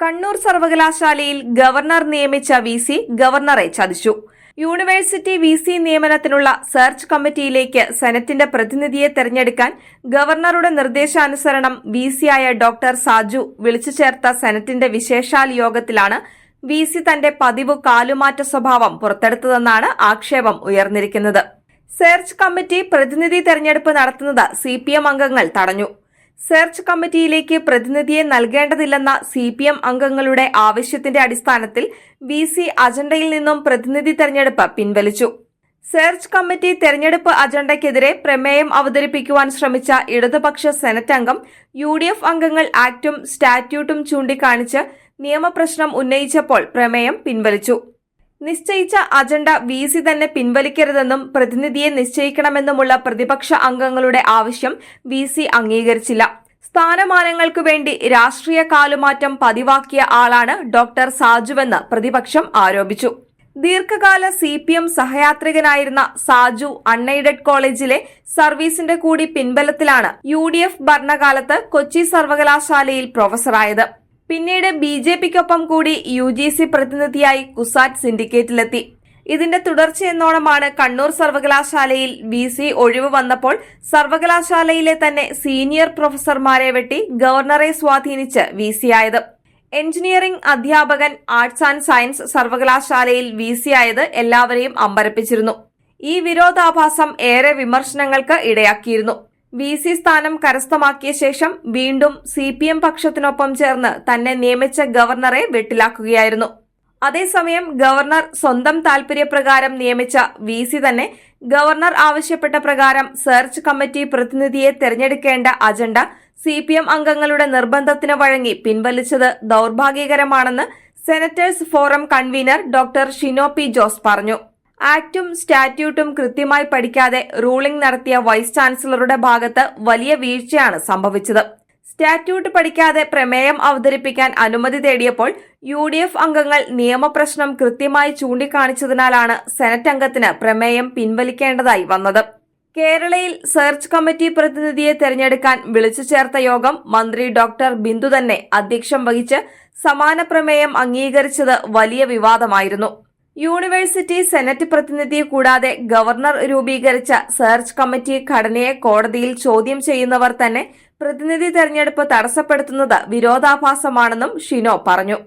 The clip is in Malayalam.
കണ്ണൂർ സർവകലാശാലയിൽ ഗവർണർ നിയമിച്ച വി സി ഗവർണറെ ചതിച്ചു. യൂണിവേഴ്സിറ്റി വി സി നിയമനത്തിനുള്ള സെർച്ച് കമ്മിറ്റിയിലേക്ക് സെനറ്റിന്റെ പ്രതിനിധിയെ തെരഞ്ഞെടുക്കാൻ ഗവർണറുടെ നിർദ്ദേശാനുസരണം വി സിയായ ഡോക്ടർ സാജു വിളിച്ചു ചേർത്ത സെനറ്റിന്റെ വിശേഷാൽ യോഗത്തിലാണ് വി സി തന്റെ പതിവ് കാലുമാറ്റ സ്വഭാവം പുറത്തെടുത്തതെന്നാണ് ആക്ഷേപം ഉയർന്നിരിക്കുന്നത്. സെർച്ച് കമ്മിറ്റി പ്രതിനിധി തെരഞ്ഞെടുപ്പ് നടത്തുന്നത് സി അംഗങ്ങൾ തടഞ്ഞു. സെർച്ച് കമ്മിറ്റിയിലേക്ക് പ്രതിനിധിയെ നൽകേണ്ടതില്ലെന്ന സി പി എം അംഗങ്ങളുടെ ആവശ്യത്തിന്റെ അടിസ്ഥാനത്തിൽ വി സി അജണ്ടയിൽ നിന്നും പ്രതിനിധി തെരഞ്ഞെടുപ്പ് പിൻവലിച്ചു. സെർച്ച് കമ്മിറ്റി തെരഞ്ഞെടുപ്പ് അജണ്ടയ്ക്കെതിരെ പ്രമേയം അവതരിപ്പിക്കുവാൻ ശ്രമിച്ച ഇടതുപക്ഷ സെനറ്റ് അംഗം യു ഡി എഫ് അംഗങ്ങൾ ആക്ടും സ്റ്റാറ്റ്യൂട്ടും ചൂണ്ടിക്കാണിച്ച് നിയമപ്രശ്നം ഉന്നയിച്ചപ്പോൾ പ്രമേയം പിൻവലിച്ചു. നിശ്ചയിച്ച അജണ്ട വി സി തന്നെ പിൻവലിക്കരുതെന്നും പ്രതിനിധിയെ നിശ്ചയിക്കണമെന്നുമുള്ള പ്രതിപക്ഷ അംഗങ്ങളുടെ ആവശ്യം വി സി അംഗീകരിച്ചില്ല. സ്ഥാനമാനങ്ങൾക്കു വേണ്ടി രാഷ്ട്രീയ കാലുമാറ്റം പതിവാക്കിയ ആളാണ് ഡോക്ടർ സാജുവെന്ന് പ്രതിപക്ഷം ആരോപിച്ചു. ദീർഘകാല സി പി എം സഹയാത്രികനായിരുന്ന സാജു അൺഎയ്ഡഡ് കോളേജിലെ സർവീസിന്റെ കൂടി പിൻബലത്തിലാണ് യു ഡി എഫ് ഭരണകാലത്ത് കൊച്ചി സർവകലാശാലയിൽ പ്രൊഫസറായത്. പിന്നീട് ബി ജെ പിക്കൊപ്പം കൂടി യു ജി സി പ്രതിനിധിയായി കുസാറ്റ് സിൻഡിക്കേറ്റിലെത്തി. ഇതിന്റെ തുടർച്ചയെന്നോണമാണ് കണ്ണൂർ സർവകലാശാലയിൽ വി സി ഒഴിവ് വന്നപ്പോൾ സർവകലാശാലയിലെ തന്നെ സീനിയർ പ്രൊഫസർമാരെ വെട്ടി ഗവർണറെ സ്വാധീനിച്ച് വി സി ആയത്. എഞ്ചിനീയറിംഗ് അധ്യാപകൻ ആർട്സ് ആൻഡ് സയൻസ് സർവകലാശാലയിൽ വി സി ആയത് എല്ലാവരെയും അമ്പരപ്പിച്ചിരുന്നു. ഈ വിരോധാഭാസം ഏറെ വിമർശനങ്ങൾക്ക് ഇടയാക്കിയിരുന്നു. വി സി സ്ഥാനം കരസ്ഥമാക്കിയ ശേഷം വീണ്ടും സി പി എം പക്ഷത്തിനൊപ്പം ചേർന്ന് തന്നെ നിയമിച്ച ഗവർണറെ വെട്ടിലാക്കുകയായിരുന്നു. അതേസമയം ഗവർണർ സ്വന്തം താൽപര്യപ്രകാരം നിയമിച്ച വി സി തന്നെ ഗവർണർ ആവശ്യപ്പെട്ട പ്രകാരം സെർച്ച് കമ്മിറ്റി പ്രതിനിധിയെ തെരഞ്ഞെടുക്കേണ്ട അജണ്ട സി പി എം അംഗങ്ങളുടെ നിർബന്ധത്തിന് വഴങ്ങി പിൻവലിച്ചത് ദൌർഭാഗ്യകരമാണെന്ന് senators forum convener doctor Shino P Jose പറഞ്ഞു. ആക്ടും സ്റ്റാറ്റ്യൂട്ടും കൃത്യമായി പഠിക്കാതെ റൂളിംഗ് നടത്തിയ വൈസ് ചാൻസലറുടെ ഭാഗത്ത് വലിയ വീഴ്ചയാണ് സംഭവിച്ചത്. സ്റ്റാറ്റ്യൂട്ട് പഠിക്കാതെ പ്രമേയം അവതരിപ്പിക്കാൻ അനുമതി തേടിയപ്പോൾ യു ഡി എഫ് അംഗങ്ങൾ നിയമപ്രശ്നം കൃത്യമായി ചൂണ്ടിക്കാണിച്ചതിനാലാണ് സെനറ്റ് അംഗത്തിന് പ്രമേയം പിൻവലിക്കേണ്ടതായി വന്നത്. കേരളയിൽ സെർച്ച് കമ്മിറ്റി പ്രതിനിധിയെ തെരഞ്ഞെടുക്കാൻ വിളിച്ചു ചേർത്ത യോഗം മന്ത്രി ഡോക്ടർ ബിന്ദു തന്നെ അധ്യക്ഷം വഹിച്ച് സമാന പ്രമേയം അംഗീകരിച്ചത് വലിയ വിവാദമായിരുന്നു. യൂണിവേഴ്സിറ്റി സെനറ്റ് പ്രതിനിധിയെ കൂടാതെ ഗവർണർ രൂപീകരിച്ച സെർച്ച് കമ്മിറ്റി ഘടനയെ കോടതിയിൽ ചോദ്യം ചെയ്യുന്നവർ തന്നെ പ്രതിനിധി തെരഞ്ഞെടുപ്പ് തടസ്സപ്പെടുത്തുന്നത് വിരോധാഭാസമാണെന്നും ഷിനോ പറഞ്ഞു.